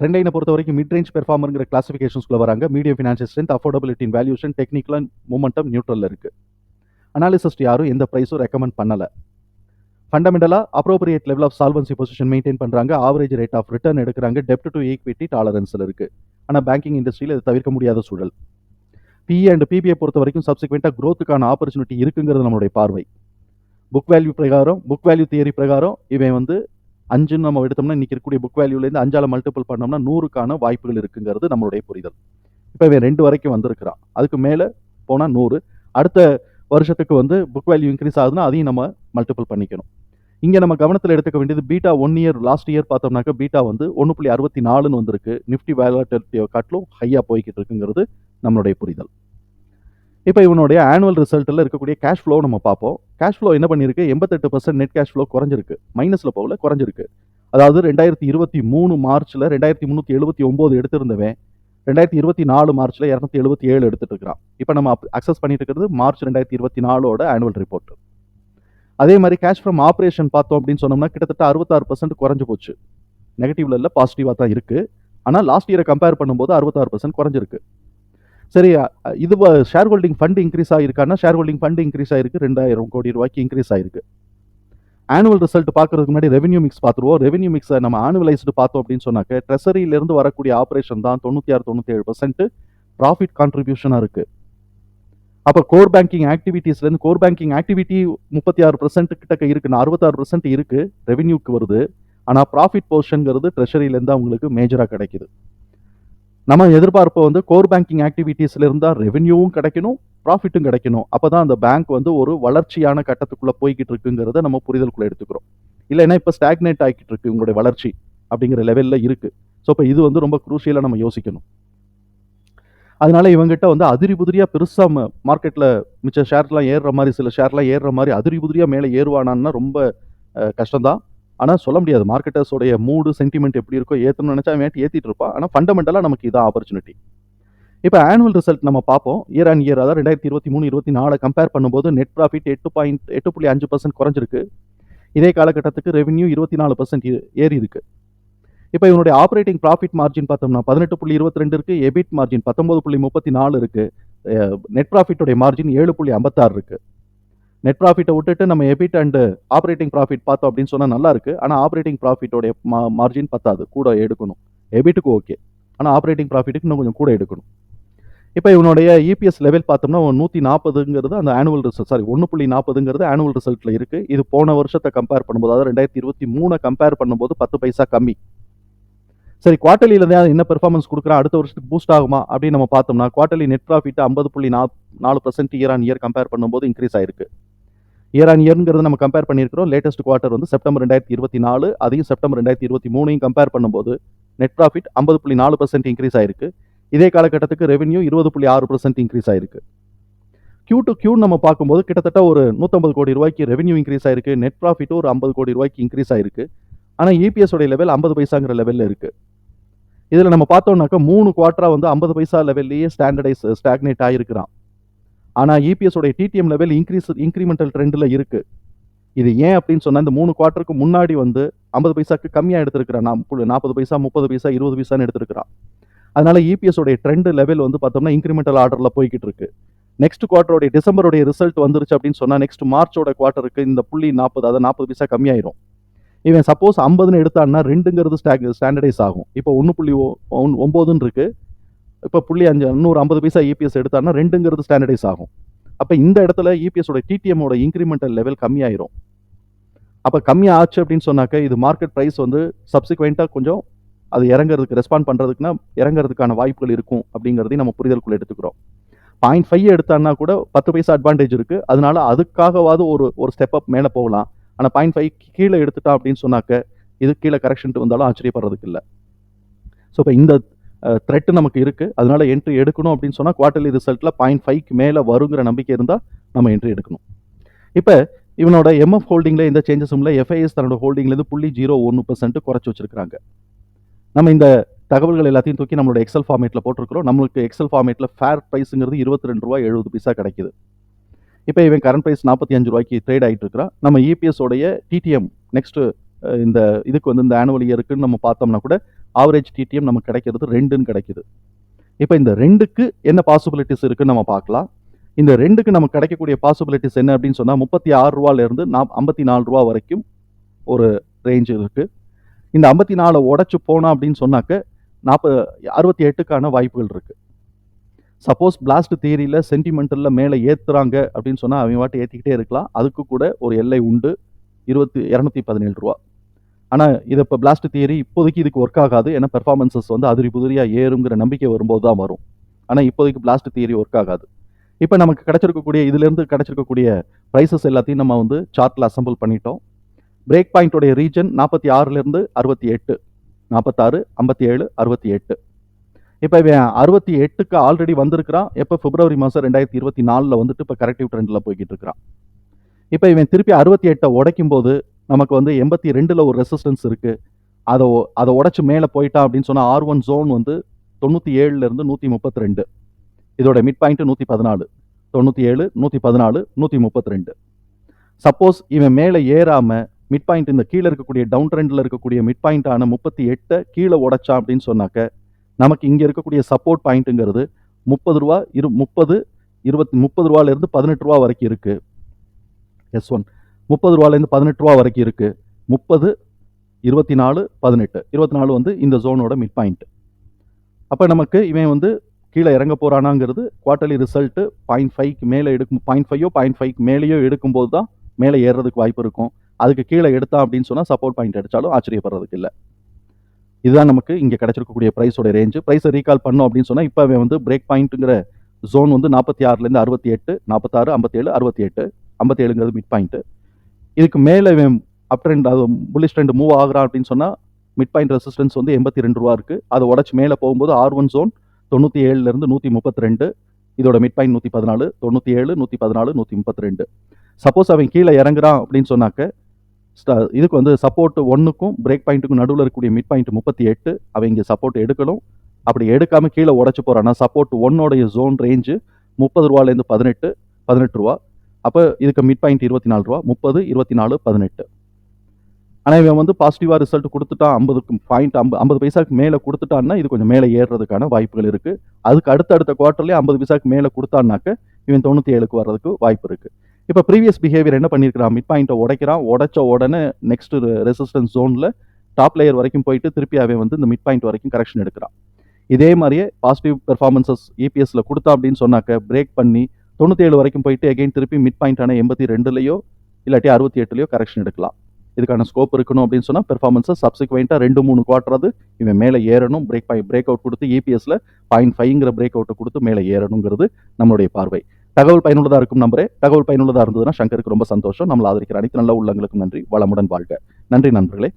ட்ரெண்டைனை பொறுத்த வரைக்கும் mid range பெர்ஃபார்மருங்கிற கிளாசிஃபிகேஷன்ஸ்குள்ள வராங்க. மீடியம் ஃபினான்ஷியல் ஸ்ட்ரென்த் அஃபோர்டபிலிட்டின் வேல்யூஷன் டெக்னிக்கல் மூமெண்டம் நியூட்ரலில் இருக்குது அனாலிசிஸ்ட் யாரும் எந்த ப்ரைஸும் ரெக்கமெண்ட் பண்ணலை. ஃபண்டமெண்டலாக appropriate level of solvency position maintain பண்ணுறாங்க ஆவரேஜ் ரேட் ஆஃப் ரிட்டர்ன் எடுக்கிறாங்க. டெப்ட் டு ஈக்விட்டி டாலரன்ஸில் இருக்குது ஆனால் பேங்கிங் இண்டஸ்ட்ரியில் இது தவிர்க்க முடியாத சூழல். பிஏ அண்ட் பிபிஐ பொறுத்த வரைக்கும் சப்சிக்வெண்ட்டாக க்ரோத்துக்கான ஆப்பர்ச்சுனிட்டி இருக்குங்கிறது நம்மளுடைய பார்வை. புக் வேல்யூ பிரகாரம் புக் வேல்யூ தியரி பிரகாரம் இவன் வந்து அஞ்சுன்னு நம்ம எடுத்தோம்னா இன்றைக்கி இருக்கக்கூடிய புக் வேல்யூலேருந்து அஞ்சால் மல்டிபிள் பண்ணோம்னா நூறுக்கான வாய்ப்புகள் இருக்குங்கிறது நம்மளுடைய புரிதல். இப்போ இவன் ரெண்டு வரைக்கும் வந்திருக்கிறான். அதுக்கு மேலே போனால் நூறு. அடுத்த வருஷத்துக்கு வந்து புக் வேல்யூ இன்க்ரீஸ் ஆகுதுன்னா அதையும் நம்ம மல்டிபிள் பண்ணிக்கணும். இங்கே நம்ம கவனத்தில் எடுத்துக்க வேண்டியது beta one year last year பார்த்தோம்னாக்க பீட்டா வந்து ஒன்று புள்ளி அறுபத்தி நாலுன்னு வந்திருக்கு. நிஃப்டி வேலட்டிலிட்டியை காட்டிலும் ஹையாக போய்கிட்டு இருக்குங்கிறது நம்மளுடைய புரிதல். இப்போ இவனுடைய ஆனுவல் ரிசல்ட்டில் இருக்கக்கூடிய கேஷ் ஃப்ளோ நம்ம பார்ப்போம். கேஷ் ஃப்ளோ என்ன பண்ணியிருக்கு? எண்பத்தெட்டு பர்சன்ட் நெட் கேஷ் ஃப்ளோ குறைஞ்சிருக்கு. மைனஸில் போகல குறைஞ்சிருக்கு. அதாவது ரெண்டாயிரத்தி இருபத்தி மூணு மார்ச்சில் ரெண்டாயிரத்தி முந்நூற்றி எழுபத்தி ஒம்பது எடுத்திருந்தவன் ரெண்டாயிரத்தி இருபத்தி நாலு மார்ச்சில் இரநூத்தி எழுபத்தி ஏழு எடுத்துட்டு இருக்கிறான் இப்போ நம்ம அக்சஸ் பண்ணிட்டு இருக்கிறது மார்ச் ரெண்டாயிரத்தி இருபத்தி நாலோட ஆனுவல் ரிப்போர்ட் அதே மாதிரி கேஷ் ஃப்ரம் ஆப்ரேஷன் பார்த்தோம் அப்படின்னு சொன்னோம்னா கிட்டத்தட்ட அறுபத்தாறு பர்சன்ட் குறைஞ்சு போச்சு. நெகட்டிவ்ல இல்லை பாசிட்டிவாக தான் இருக்குது ஆனால் லாஸ்ட் இயரை கம்பேர் பண்ணும்போது அறுபத்தாறு பர்சன்ட் குறைஞ்சிருக்கு. சரி இது ஷேர் ஹோல்டிங் ஃபண்ட் இன்க்ரீஸ் ஆகிருக்கான்னா ஷேர் ஹோல்டிங் ஃபண்ட் இன்க்ரீஸ் ஆயிருக்கு ரெண்டாயிரம் கோடி ரூபாய்க்கு இன்க்ரீஸ் ஆயிருக்கு. ஆனுவல் ரிசல்ட் பார்க்கறதுக்கு முன்னாடி ரெவென்யூ மிக்ஸ் பார்த்துருவோம். ரெவென்யூ மிக்ஸை நம்ம ஆனுவலைஸ்டு பார்த்தோம் அப்படின்னு சொன்னாக்க ட்ரெஸரியிலேருந்து வரக்கூடிய ஆப்ரேஷன் தான் தொண்ணூற்றி ஆறு தொண்ணூற்றி ஏழு பர்சன்ட் ப்ராஃபிட் கான்ட்ரிபியூஷனாக இருக்கு. அப்போ கோர் பேங்கிங் ஆக்டிவிட்டீஸ்லேருந்து கோர் பேங்கிங் ஆக்டிவிட்டி முப்பத்தி ஆறு பர்சன்ட் கிட்ட இருக்குன்னு அறுபத்தாறு பர்சன்ட் இருக்கு ரெவென்யூக்கு வருது. ஆனால் ப்ராஃபிட் போர்ஷனுங்கிறது ட்ரெஷரியிலேருந்து அவங்களுக்கு மேஜராக கிடைக்குது. நம்ம எதிர்பார்ப்பு வந்து கோர் பேங்கிங் ஆக்டிவிட்டீஸ்ல இருந்தால் ரெவென்யூவும் கிடைக்கணும் ப்ராஃபிட்டும் கிடைக்கணும். அப்போ தான் அந்த பேங்க் வந்து ஒரு வளர்ச்சியான கட்டத்துக்குள்ளே போய்கிட்டு இருக்குங்கிறத நம்ம புரிதலுக்குள்ளே எடுத்துக்கிறோம். இல்லைன்னா இப்போ ஸ்டாக்னேட் ஆகிட்டு இருக்கு உங்களுடைய வளர்ச்சி அப்படிங்கிற லெவலில் இருக்குது ஸோ இப்போ இது வந்து ரொம்ப குரூஷியலாக நம்ம யோசிக்கணும். அதனால இவங்ககிட்ட வந்து அதிரி புதிரியாக பெருசாக மார்க்கெட்டில் மிச்ச ஷேர்லாம் ஏறுற மாதிரி சில ஷேர்லாம் ஏறுற மாதிரி அதிரி புதிரியாக மேலே ஏறுவானான்னா ரொம்ப கஷ்டம்தான். ஆனால் சொல்ல முடியாது. மார்க்கெட்டர்ஸோடைய மூடு சென்டிமெண்ட் எப்படி இருக்கோ ஏற்றணும்னு நினச்சா வேண்டி ஏற்றிட்டு இருப்பான். ஆனால் ஃபண்டமெண்டலாக நமக்கு இதான் ஆப்பர்ச்சுனிட்டி இப்போ ஆனுவல் ரிசல்ட் நம்ம பார்ப்போம். இயர் ஆன் இயர் அதாவது ரெண்டாயிரத்தி இருபத்தி மூணு இருபத்தி நாலு கம்பேர் பண்ணும்போது நெட் ப்ராஃபிட் எட்டு பாயிண்ட் எட்டு புள்ளி அஞ்சு பர்சன்ட் குறைஞ்சிருக்கு. இதே காலகட்டத்துக்கு ரெவென்யூ இருபத்தி நாலு பர்சன்ட் ஏறி இருக்கு இப்போ இவனுடைய ஆப்ரேட்டிங் ப்ராஃபிட் மார்ஜின் பார்த்தோம்னா பதினெட்டு புள்ளி இருபத்தி ரெண்டு இருக்கு. எபிட் மார்ஜின் பத்தொன்பது புள்ளி முப்பத்தி நாலு இருக்கு. நெட் ப்ராஃபிட்டோடைய மார்ஜின் ஏழு புள்ளி ஐம்பத்தாறு இருக்குது நெட் ப்ராஃபிட்டை விட்டுட்டு நம்ம எபிட் அண்டு ஆப்ரேட்டிங் ப்ராஃபிட் பார்த்தோம் அப்படின்னு சொன்னால் நல்லா இருக்கு. ஆனால் ஆப்ரேட்டிங் ப்ராஃபிட்டோடைய மார்ஜின் பத்தாது. கூட எடுக்கணும். எபிட்டுக்கு ஓகே ஆனால் ஆப்ரேட்டிங் ப்ராஃபிட்டுக்கு இன்னும் கொஞ்சம் கூட எடுக்கணும். இப்போ இவனுடைய இபிஎஸ் லெவல் பார்த்தோம்னா நூற்றி நாற்பதுங்கிறது அந்த ஆனுவல் ரிசல்ட் சாரி ஒன்று புள்ளி நாற்பதுங்கிறது ஆனுவல் ரிசல்ட்டில் இருக்குது இது போன வருஷத்தை கம்பேர் பண்ணும்போது அதாவது ரெண்டாயிரத்தி இருபத்தி மூணை கம்பேர் பண்ணும்போது பத்து பைசா கம்மி. சரி குவார்டர்லியில் தான் என்ன பெர்ஃபார்மன்ஸ் கொடுக்குறான் அடுத்த வருஷத்துக்கு பூஸ்ட் ஆகுமா? அப்படின்னு நம்ம பார்த்தோம்னா குவார்டர்லி நெட் ப்ராஃபிட் ஐம்பது புள்ளி நா நாலு percent year on year compare பண்ணும்போது இன்க்ரீஸ் ஆயிருக்கு. இயர் ஆன் இயர்ங்கிறது நம்ம கம்பேர் பண்ணியிருக்கிறோம். லேட்டஸ்ட் குவார்ட்டர் வந்து செப்டம்பர் ரெண்டாயிரத்தி இருபத்தி நாலு அதையும் செப்டம்பர் ரெண்டாயிரத்தி இருபத்தி மூணையும் கம்பேர் பண்ணும்போது நெட் ப்ராஃபிட் ஐம்பது புள்ளி நாலு பர்சன்ட் இன்க்ரீஸ் ஆயிருக்கு. இதே காலகட்டத்துக்கு ரெவென்யூ இருபது புள்ளி ஆறு பர்சன்ட் இன்க்ரீஸ் ஆயிருக்கு. கியூ டு கியூ நம்ம பார்க்கும்போது கிட்டத்தட்ட ஒரு நூற்றம்பது கோடி ரூபாய்க்கு ரெவென்யூ இன்க்ரீஸ் ஆயிருக்கு. நெட் ப்ராஃபிட் ஒரு ஐம்பது கோடி ரூபாய்க்கு இன்க்ரீஸ் ஆயிருக்கு. ஆனால் இபிஎஸ் உடைய லெவல் ஐம்பது பைசாங்கிற லெவலில் இருக்குது இதில் நம்ம பார்த்தோம்னாக்கா மூணு குவார்ட்டராக வந்து ஐம்பது பைசா லெவல்லையே ஸ்டாண்டர்டைஸ் ஸ்டாக்னேட் ஆகிருக்கிறான் ஆனால் இபிஎஸோடைய டிடிஎம் லெவல் இன்க்ரீஸ் இன்க்ரிமெண்டல் ட்ரெண்டில் இருக்குது இது ஏன் அப்படின்னு சொன்னால் இந்த மூணு குவார்ட்டருக்கு முன்னாடி வந்து ஐம்பது பைசாக்கு கம்மியாக எடுத்திருக்கிறான். நான் நாற்பது பைசா முப்பது பைசா இருபது பைசான்னு எடுத்திருக்கிறான். அதனால் இபிஎஸோடைய ட்ரெண்டு லெவல் வந்து பார்த்தோம்னா இன்க்ரிமெண்டல் ஆர்டரில் போய்கிட்டு இருக்கு. நெக்ஸ்ட் குவார்டருடைய டிசம்பருடைய ரிசல்ட் வந்துருச்சு அப்படின்னு சொன்னால் நெக்ஸ்ட் மார்ச்சோட குவார்ட்டருக்கு இந்த புள்ளி நாற்பது அதாவது நாற்பது பைசா கம்மியாயிரும். இவன் சப்போஸ் ஐம்பதுன்னு எடுத்தான்னா ரெண்டுங்கிறது ஸ்டாக் ஸ்டாண்டர்டைஸ் ஆகும். இப்போ ஒன்று புள்ளி ஒன்- ஒம்போதுன்னு இருக்குது இப்போ புள்ளி அஞ்சு நூறு ஐம்பது பைசா இபிஎஸ் எடுத்தான்னா ரெண்டுங்கிறது ஸ்டாண்டர்டைஸ் ஆகும். அப்போ இந்த இடத்துல இபிஎஸோட டிடிஎம்மோட இன்க்ரிமெண்டல் லெவல் கம்மியாயிரும். அப்போ கம்மியாக ஆச்சு அப்படின்னு சொன்னாக்க இது மார்க்கெட் ப்ரைஸ் வந்து சப்சிக்வெண்ட்டாக கொஞ்சம் அது இறங்குறதுக்கு ரெஸ்பாண்ட் பண்ணுறதுக்குன்னா இறங்குறதுக்கான வாய்ப்புகள் இருக்கும் அப்படிங்கிறதையும் நம்ம புரிதலுக்குள்ள எடுத்துக்கிறோம். பாயிண்ட் ஃபைவ் எடுத்தான்னா கூட பத்து பைசா அட்வான்டேஜ் இருக்குது அதனால அதுக்காகவாவது ஒரு ஒரு ஸ்டெப் அப் மேலே போகலாம். ஆனால் பாயிண்ட் ஃபைவ் கீழே எடுத்துட்டான் அப்படின்னு சொன்னாக்க இது கீழே கரெக்ஷன்ட்டு வந்தாலும் ஆச்சரியப்படுறதுக்கு இல்லை. ஸோ இப்போ இந்த த்ரெட்டு நமக்கு இருக்குது அதனால என்ட்ரி எடுக்கணும் அப்படின்னு சொன்னால் குவார்டர்லி ரிசல்ட்டில் பாயிண்ட் ஃபைவ்க்கு மேலே வருங்கிற நம்பிக்கை இருந்தால் நம்ம என்ட்ரி எடுக்கணும். இப்போ இவனோட எம்எஃப் ஹோல்டிங்கில் இந்த சேஞ்சஸும் இல்லை எஃப்ஐஎஸ் தன்னோட ஹோல்டிங்லேருந்து புள்ளி ஜீரோ ஒன்று பர்சன்ட் குறைச்சி வச்சிருக்காங்க நம்ம இந்த தகவல்கள் எல்லாத்தையும் தூக்கி நம்மளோட எக்ஸல் ஃபார்மேட்டில் போட்டிருக்கிறோம். நம்மளுக்கு எக்ஸல் ஃபார்மேட்டில் ஃபேர் ப்ரைஸுங்கிறது இருபத்தி ரெண்டு ரூபா எழுபது பைசா கிடைக்குது. இப்போ இவன் கரண்ட் ப்ரைஸ் நாற்பத்தி அஞ்சு ரூபாய்க்கு ட்ரேட் ஆகிட்டு இருக்கிறான் நம்ம இபிஎஸ் உடைய டிடிஎம் நெக்ஸ்ட் இந்த இதுக்கு வந்து இந்த ஆனுவல் இயருக்குன்னு நம்ம பார்த்தோம்னா கூட ஆவரேஜ் டிடிஎம் நமக்கு கிடைக்கிறது ரெண்டுன்னு கிடைக்குது. இப்போ இந்த ரெண்டுக்கு என்ன பாசிபிலிட்டிஸ் இருக்குன்னு நம்ம பார்க்கலாம். இந்த ரெண்டுக்கு நமக்கு கிடைக்கக்கூடிய பாசிபிலிட்டிஸ் என்ன அப்படின்னு சொன்னால் முப்பத்தி ஆறு ரூபாலேருந்து நாம் ஐம்பத்தி நாலு ரூபா வரைக்கும் ஒரு ரேஞ்ச் இருக்குது இந்த ஐம்பத்தி நாலு உடச்சி போனோம் அப்படின்னு சொன்னாக்க நாற்பது அறுபத்தி எட்டுக்கான வாய்ப்புகள் இருக்குது சப்போஸ் பிளாஸ்ட் தியரியில் சென்டிமெண்டலில் மேலே ஏற்றுறாங்க அப்படின்னு சொன்னால் அவங்க வாட்டி ஏற்றிக்கிட்டே இருக்கலாம். அதுக்கு கூட ஒரு எல்லை உண்டு. இருபத்தி இரநூத்தி பதினேழு ரூபா. ஆனால் இது இப்போ பிளாஸ்ட் தியரி இப்போதைக்கு இதுக்கு ஒர்க் ஆகாது. ஏன்னா பெர்ஃபார்மன்சஸ் வந்து அதிரி புதிரியாக ஏறுங்கிற நம்பிக்கை வரும்போது தான் வரும். ஆனால் இப்போதைக்கு பிளாஸ்ட் தியரி ஒர்க் ஆகாது. இப்போ நமக்கு கிடச்சிருக்கக்கூடிய இதுலேருந்து கிடச்சிருக்கக்கூடிய ப்ரைஸஸ் எல்லாத்தையும் நம்ம வந்து சார்ட்டில் அசம்பிள் பண்ணிட்டோம். பிரேக் பாயிண்ட்டுடைய ரீஜன் நாற்பத்தி ஆறுலேருந்து அறுபத்தி எட்டு நாற்பத்தாறு ஐம்பத்தி ஏழு அறுபத்தி எட்டு. இப்போ இவன் அறுபத்தி எட்டுக்கு ஆல்ரெடி வந்திருக்கிறான். எப்போ? பிப்ரவரி மாதம் ரெண்டாயிரத்தி இருபத்தி நாலில் வந்துட்டு இப்போ கரெக்டிவ் ட்ரெண்டில் போய்கிட்டு இருக்கிறான். இப்போ இவன் திருப்பி அறுபத்தி எட்டை உடைக்கும் போது நமக்கு வந்து எண்பத்தி ரெண்டில் ஒரு ரெசிஸ்டன்ஸ் இருக்குது அதை அதை உடச்சி மேலே போயிட்டான் அப்படின்னு சொன்னால் ஆர் ஒன் ஜோன் வந்து தொண்ணூற்றி ஏழுலேருந்து நூற்றி முப்பத்தி ரெண்டு. இதோட மிட் பாயிண்ட்டு நூற்றி பதினாலு. தொண்ணூற்றி ஏழு நூற்றி பதினாலு நூற்றி முப்பத்தி ரெண்டு. சப்போஸ் இவன் மேலே ஏறாமல் மிட் பாயிண்ட் இந்த கீழே இருக்கக்கூடிய டவுன் ட்ரெண்டில் இருக்கக்கூடிய மிட் பாயிண்ட்டான முப்பத்தி எட்டை கீழே உடைச்சான் அப்படின்னு சொன்னாக்க நமக்கு இங்கே இருக்கக்கூடிய சப்போர்ட் பாயிண்ட்டுங்கிறது முப்பது ரூபா இரு முப்பது இருபத்தி முப்பது ரூபாலேருந்து பதினெட்டு ரூபா வரைக்கும் இருக்குது எஸ் ஒன் முப்பது ரூபாலேருந்து பதினெட்டு ரூபா வரைக்கும் இருக்குது முப்பது இருபத்தி நாலு பதினெட்டு. இருபத்தி நாலு வந்து இந்த ஜோனோட மிட் பாயிண்ட் அப்போ நமக்கு இவன் வந்து கீழே இறங்க போகிறானாங்கிறது குவார்ட்டர்லி ரிசல்ட்டு பாயிண்ட் ஃபைவ்க்கு மேலே எடுக்கும் பாயிண்ட் ஃபைவோ பாயிண்ட் ஃபைவ்க்கு மேலேயோ எடுக்கும்போது தான் மேலே ஏறுறதுக்கு வாய்ப்பு இருக்கும். அதுக்கு கீழே எடுத்தான் அப்படின்னு சொன்னால் சப்போர்ட் பாயிண்ட் அடித்தாலும் ஆச்சரியப்படுறதுக்கு இல்லை. இதுதான் நமக்கு இங்கே கிடச்சிருக்கக்கூடிய ப்ரைஸோட ரேஞ்சு ப்ரைஸை ரீகால் பண்ணோம் அப்படின்னு சொன்னால் இப்போ அவன் வந்து பிரேக் பாயிண்ட்டுங்கிற ஜோன் வந்து நாற்பத்தி ஆறுலேருந்து அறுபத்தி எட்டு நாற்பத்தாறு ஐம்பத்தேழு அறுபத்தி எட்டு ஐம்பத்தேழுங்கிறது மிட் பாயிண்ட்டு இதுக்கு மேலே இவன் அப் ட்ரெண்ட் அது புல்லிஷ் ட்ரெண்ட் மூவ் ஆகுறான் அப்படின்னு சொன்னால் மிட் பாயிண்ட் ரெசிஸ்டன்ஸ் வந்து எண்பத்தி ரெண்டு ரூபா இருக்குது அதை உடச்சி மேலே போகும்போது ஆர் ஒன் ஜோன் தொண்ணூற்றி ஏழுலேருந்து நூற்றி முப்பத்தி ரெண்டு இதோட மிட் பாயிண்ட் நூற்றி பதினாலு தொண்ணூற்றி ஏழு நூற்றி பதினாலு நூற்றி முப்பத்தி ரெண்டு. சப்போஸ் அவன் கீழே இறங்குறான் அப்படின்னு சொன்னாக்க இதுக்கு வந்து சப்போர்ட் ஒன்றுக்கும் பிரேக் பாயிண்ட்டுக்கும் நடுவில் இருக்கக்கூடிய மிட் பாயிண்ட் முப்பத்தி எட்டு அவன் இங்கே சப்போர்ட் எடுக்கணும். அப்படி எடுக்காமல் கீழே உடச்சி போகிறான்னா சப்போர்ட் ஒன்னோடைய ஜோன் ரேஞ்சு முப்பது ரூபாலேருந்து பதினெட்டு பதினெட்டு ரூபா. அப்போ இதுக்கு மிட் பாயிண்ட் இருபத்தி நாலு ரூபா முப்பது இருபத்தி நாலு பதினெட்டு. ஆனால் இவன் வந்து பாசிட்டிவாக ரிசல்ட் கொடுத்துட்டான் ஐம்பதுக்கு பாயிண்ட் ஐம்பது ஐம்பது பைசாக்கு மேலே கொடுத்துட்டான்னா இது கொஞ்சம் மேலே ஏறுறதுக்கான வாய்ப்புகள் இருக்குது அதுக்கு அடுத்த அடுத்த குவார்ட்டர்லேயே ஐம்பது பைசாக்கு மேலே கொடுத்தான்னாக்க இவன் தொண்ணூற்றி ஏழுக்கு வர்றதுக்கு வாய்ப்பு இருக்குது இப்போ ப்ரீவியஸ் பிஹேவியர் என்ன பண்ணியிருக்கிறான் மிட் பாயிண்ட்டை உடைக்கிறான் உடைச்ச உடனே நெக்ஸ்ட் ரெசிஸ்டன்ஸ் ஜோனில் டாப் லேயர் வரைக்கும் போயிட்டு திருப்பி அவன் வந்து இந்த மிட் பாயிண்ட் வரைக்கும் கரெக்ஷன் எடுக்கிறான். இதே மாதிரியே பாசிட்டிவ் பெர்ஃபார்மன்சஸ் இபிஎஸ்ல கொடுத்தா அப்படின்னு சொன்னாக்க பிரேக் பண்ணி தொண்ணூற்றி ஏழு வரைக்கும் போயிட்டு எகைன் திருப்பி மிட் பாயிண்டான எண்பத்தி ரெண்டுலையோ இல்லாட்டி அறுபத்தி எட்டுலையோ கரெக்ஷன் எடுக்கலாம். இதுக்கான ஸ்கோப் இருக்கணும் அப்படின்னு சொன்னால் பெர்ஃபார்மன்ஸை சப்சிக்வெண்ட்டாக ரெண்டு மூணு குவார்டராது இவன் மேலே ஏறணும் பிரேக் பாய் பிரேக் அவுட் கொடுத்து இபிஎஸ்ல பாயிண்ட் ஃபைவ்ங்கிற பிரேக் அவுட்டை கொடுத்து மேலே ஏறணுங்கிறது நம்மளுடைய பார்வை. தகவல் பயனுள்ளதாக இருக்கும் நம்பரே. தகவல் பயனுள்ளதாக இருந்ததுன்னா சங்கருக்கு ரொம்ப சந்தோஷம். நம்மளை ஆதரிக்கிற அனைத்து நல்ல உள்ளங்களுக்கும் நன்றி. வளமுடன் வாழ்க. நன்றி நண்பர்களே.